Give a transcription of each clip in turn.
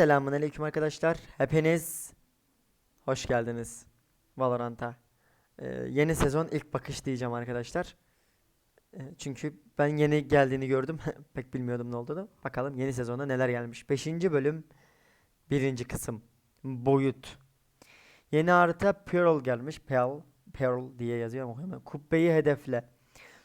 Selamun aleyküm arkadaşlar. Hepiniz hoş geldiniz Valorant'a. Ee, yeni sezon ilk bakış diyeceğim arkadaşlar. Ee, çünkü ben yeni geldiğini gördüm. Pek bilmiyordum ne olduğunu. Bakalım yeni sezonda neler gelmiş. 5. bölüm 1. kısım. Boyut. Yeni harita Pearl gelmiş. Pearl, Pearl diye yazıyor ama okuyamıyorum. Kubbeyi hedefle.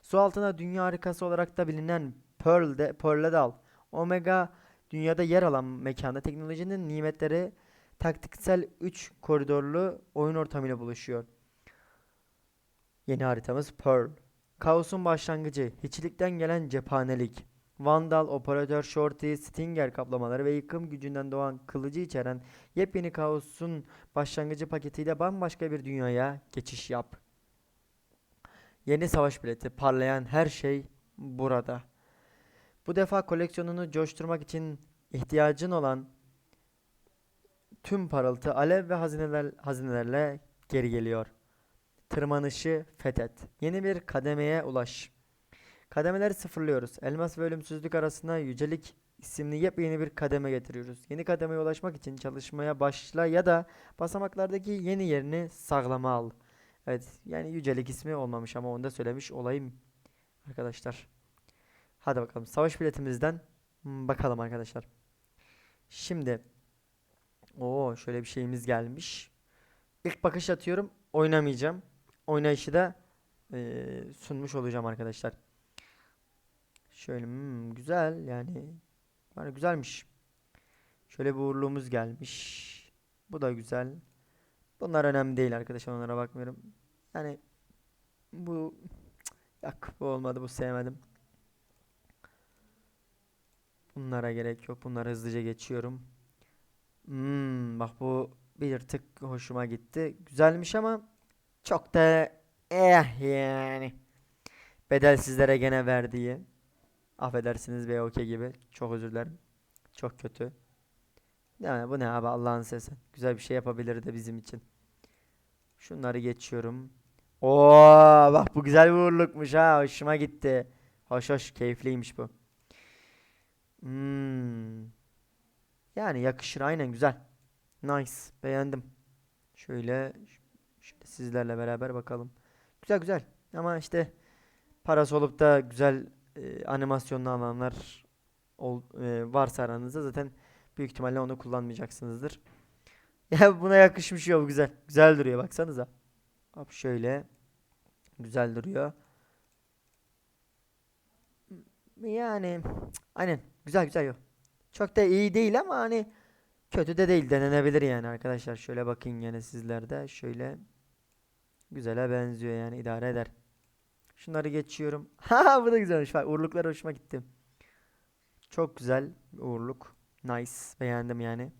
Su altına dünya harikası olarak da bilinen Pearl'de Pearl'e dal. Omega dünyada yer alan mekanda teknolojinin nimetleri taktiksel 3 koridorlu oyun ortamıyla buluşuyor. Yeni haritamız Pearl. Kaosun başlangıcı, hiçlikten gelen cephanelik, Vandal, Operatör, Shorty, Stinger kaplamaları ve yıkım gücünden doğan kılıcı içeren yepyeni kaosun başlangıcı paketiyle bambaşka bir dünyaya geçiş yap. Yeni savaş bileti, parlayan her şey burada. Bu defa koleksiyonunu coşturmak için ihtiyacın olan tüm parıltı alev ve hazineler, hazinelerle geri geliyor. Tırmanışı fethet. Yeni bir kademeye ulaş. Kademeleri sıfırlıyoruz. Elmas ve ölümsüzlük arasında yücelik isimli yepyeni bir kademe getiriyoruz. Yeni kademeye ulaşmak için çalışmaya başla ya da basamaklardaki yeni yerini sağlama al. Evet yani yücelik ismi olmamış ama onu da söylemiş olayım arkadaşlar. Hadi bakalım savaş biletimizden hmm, bakalım arkadaşlar. Şimdi o şöyle bir şeyimiz gelmiş. İlk bakış atıyorum. Oynamayacağım. Oynayışı da eee, sunmuş olacağım arkadaşlar. Şöyle hmm, güzel yani. Var güzelmiş. Şöyle bir uğurluğumuz gelmiş. Bu da güzel. Bunlar önemli değil arkadaşlar onlara bakmıyorum. Yani bu Yok bu olmadı bu sevmedim. Bunlara gerek yok. Bunları hızlıca geçiyorum. Hmm, bak bu bir tık hoşuma gitti. Güzelmiş ama çok da eh yani. Bedelsizlere gene verdiği. Affedersiniz BOK gibi. Çok özür dilerim. Çok kötü. Yani bu ne abi Allah'ın sesi. Güzel bir şey yapabilirdi bizim için. Şunları geçiyorum. Oo bak bu güzel bir uğurlukmuş ha. Hoşuma gitti. Hoş hoş keyifliymiş bu. Hmm. Yani yakışır aynen güzel. Nice. Beğendim. Şöyle şöyle sizlerle beraber bakalım. Güzel güzel. Ama işte parası olup da güzel e, animasyonlu alanlar ol, e, varsa aranızda zaten büyük ihtimalle onu kullanmayacaksınızdır. Ya buna yakışmış ya bu güzel. Güzel duruyor baksanıza. Hop şöyle. Güzel duruyor. Yani aynen güzel güzel yok. Çok da iyi değil ama hani kötü de değil denenebilir yani arkadaşlar. Şöyle bakın yine sizlerde şöyle güzele benziyor yani idare eder. Şunları geçiyorum. Ha bu da güzelmiş. Bak uğurluklar hoşuma gitti. Çok güzel uğurluk. Nice. Beğendim yani.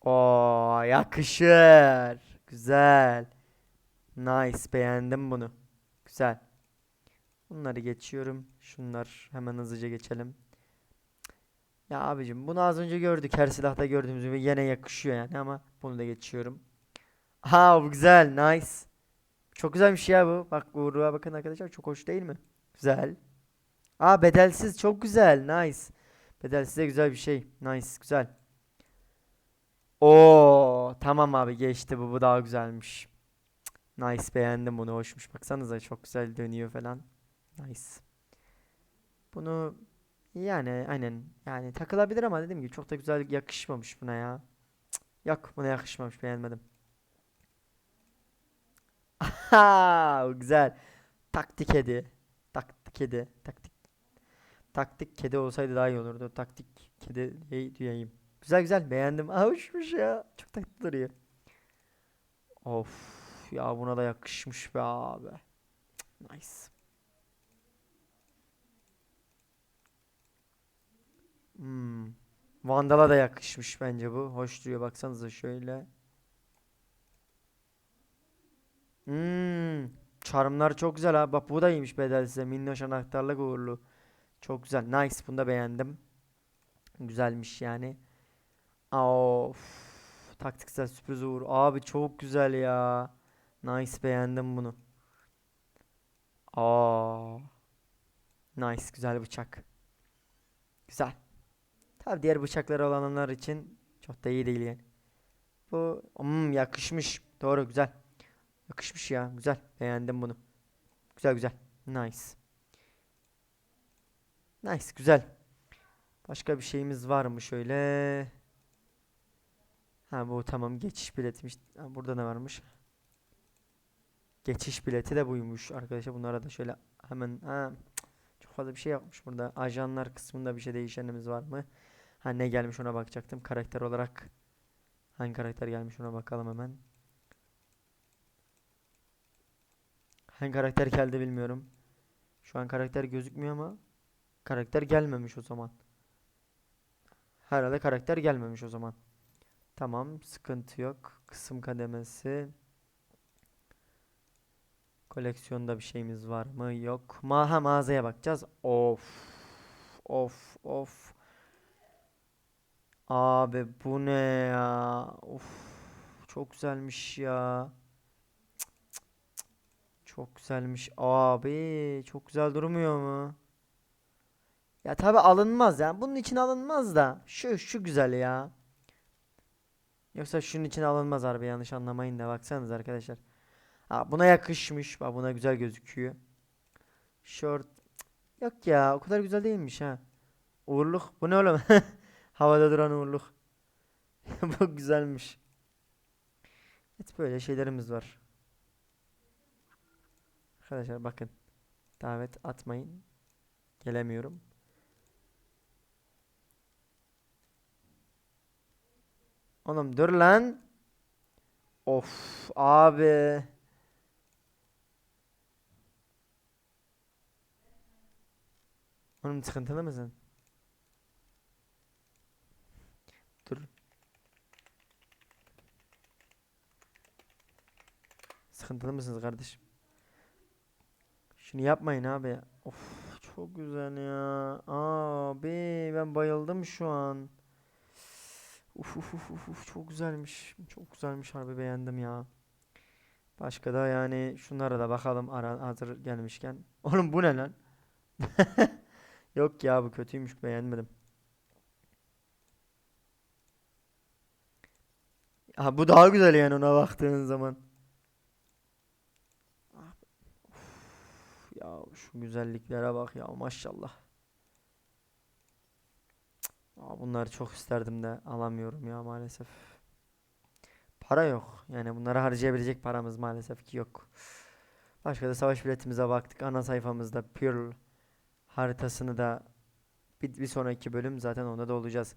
Oo yakışır. Güzel. Nice. Beğendim bunu. Güzel. Bunları geçiyorum. Şunlar hemen hızlıca geçelim. Ya abicim bunu az önce gördük. Her silahta gördüğümüz gibi yine yakışıyor yani ama bunu da geçiyorum. Ha bu güzel. Nice. Çok güzelmiş ya bu. Bak uğurluğa bakın arkadaşlar. Çok hoş değil mi? Güzel. Aa bedelsiz. Çok güzel. Nice. Bedelsiz de güzel bir şey. Nice. Güzel. Oo tamam abi geçti bu. Bu daha güzelmiş. Nice beğendim bunu. Hoşmuş. Baksanıza çok güzel dönüyor falan. Nice. Bunu yani aynen yani takılabilir ama dediğim gibi çok da güzel yakışmamış buna ya. Cık, Yok buna yakışmamış beğenmedim. Ha güzel. Taktik kedi. Taktik kedi. Taktik. Taktik kedi olsaydı daha iyi olurdu. Taktik kedi hey diyeyim. Güzel güzel beğendim. Aa, hoşmuş ya. Çok tatlı duruyor. Of ya buna da yakışmış be abi. Nice. Hmm. Vandal'a da yakışmış bence bu. Hoş duruyor baksanıza şöyle. Hmm. Charmlar çok güzel ha. Bak bu da iyiymiş bedelsize. Minnoş anahtarlık uğurlu. Çok güzel. Nice. Bunu da beğendim. Güzelmiş yani. Of. Taktiksel sürpriz uğur. Abi çok güzel ya. Nice beğendim bunu. Aa. Nice güzel bıçak. Güzel. Tabi diğer bıçakları olanlar için çok da iyi değil yani. Bu hmm, yakışmış. Doğru güzel. Yakışmış ya. Güzel. Beğendim bunu. Güzel güzel. Nice. Nice güzel. Başka bir şeyimiz var mı şöyle? Ha bu tamam geçiş biletmiş. Ha, burada ne varmış? Geçiş bileti de buymuş arkadaşlar. Bunlara da şöyle hemen ha, çok fazla bir şey yapmış burada. Ajanlar kısmında bir şey değişenimiz var mı? Ha ne gelmiş ona bakacaktım. Karakter olarak hangi karakter gelmiş ona bakalım hemen. Hangi karakter geldi bilmiyorum. Şu an karakter gözükmüyor ama karakter gelmemiş o zaman. Herhalde karakter gelmemiş o zaman. Tamam, sıkıntı yok. Kısım kademesi. Koleksiyonda bir şeyimiz var mı? Yok. Ma ha, mağazaya bakacağız. Of. Of of. Abi bu ne ya? Of. Çok güzelmiş ya. Çok güzelmiş abi. Çok güzel durmuyor mu? Ya tabi alınmaz ya. Bunun için alınmaz da. Şu şu güzel ya. Yoksa şunun için alınmaz harbi yanlış anlamayın da baksanız arkadaşlar. Ha buna yakışmış. Bak buna güzel gözüküyor. Short. Yok ya o kadar güzel değilmiş ha. Uğurluk. Bu ne oğlum? Havada duran uğurluk. Bu güzelmiş. Evet böyle şeylerimiz var. Arkadaşlar bakın. Davet atmayın. Gelemiyorum. Oğlum dur lan. Of abi. Oğlum sıkıntılı mısın? Dur. Sıkıntılı mısınız kardeşim? Şunu yapmayın abi. Of çok güzel ya. Abi ben bayıldım şu an. Uf uf uf uf uf, çok güzelmiş. Çok güzelmiş harbi beğendim ya. Başka da yani şunlara da bakalım ara hazır gelmişken. Oğlum bu ne lan? Yok ya bu kötüymüş beğenmedim. Ha bu daha güzel yani ona baktığın zaman. Ah, Uf, ya şu güzelliklere bak ya maşallah. Aa, bunları çok isterdim de alamıyorum ya maalesef. Para yok. Yani bunları harcayabilecek paramız maalesef ki yok. Başka da savaş biletimize baktık. Ana sayfamızda Pearl haritasını da bir, bir sonraki bölüm zaten onda da olacağız.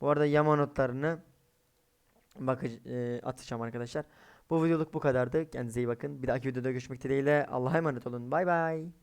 Bu arada yama notlarını bakıcı, e, atacağım arkadaşlar. Bu videoluk bu kadardı. Kendinize iyi bakın. Bir dahaki videoda görüşmek dileğiyle. Allah'a emanet olun. Bay bay.